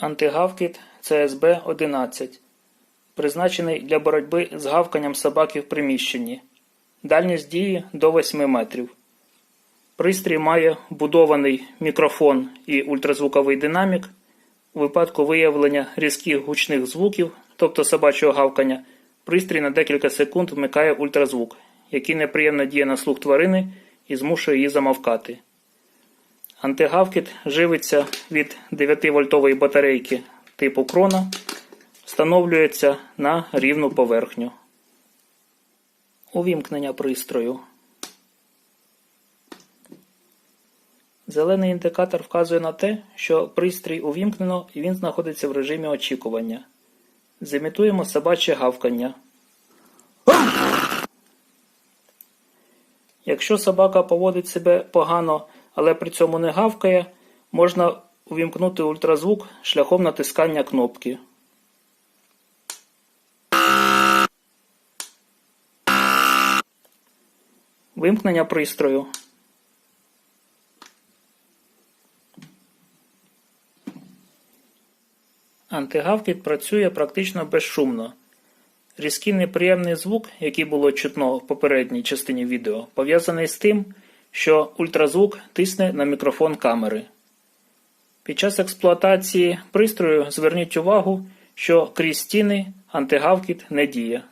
Антигавкіт ЦСБ-11 призначений для боротьби з гавканням собаки в приміщенні. Дальність дії до 8 метрів. Пристрій має будований мікрофон і ультразвуковий динамік. У випадку виявлення різких гучних звуків, тобто собачого гавкання, пристрій на декілька секунд вмикає ультразвук, який неприємно діє на слух тварини і змушує її замовкати. Антигавкіт живиться від 9-вольтової батарейки типу крона, встановлюється на рівну поверхню. Увімкнення пристрою. Зелений індикатор вказує на те, що пристрій увімкнено і він знаходиться в режимі очікування. Зімітуємо собаче гавкання. Якщо собака поводить себе погано, але при цьому не гавкає, можна увімкнути ультразвук шляхом натискання кнопки. Вимкнення пристрою. Антигавкіт працює практично безшумно. Різкий неприємний звук, який було чутно в попередній частині відео, пов'язаний з тим, що ультразвук тисне на мікрофон камери. Під час експлуатації пристрою зверніть увагу, що крізь стіни антигавкіт не діє.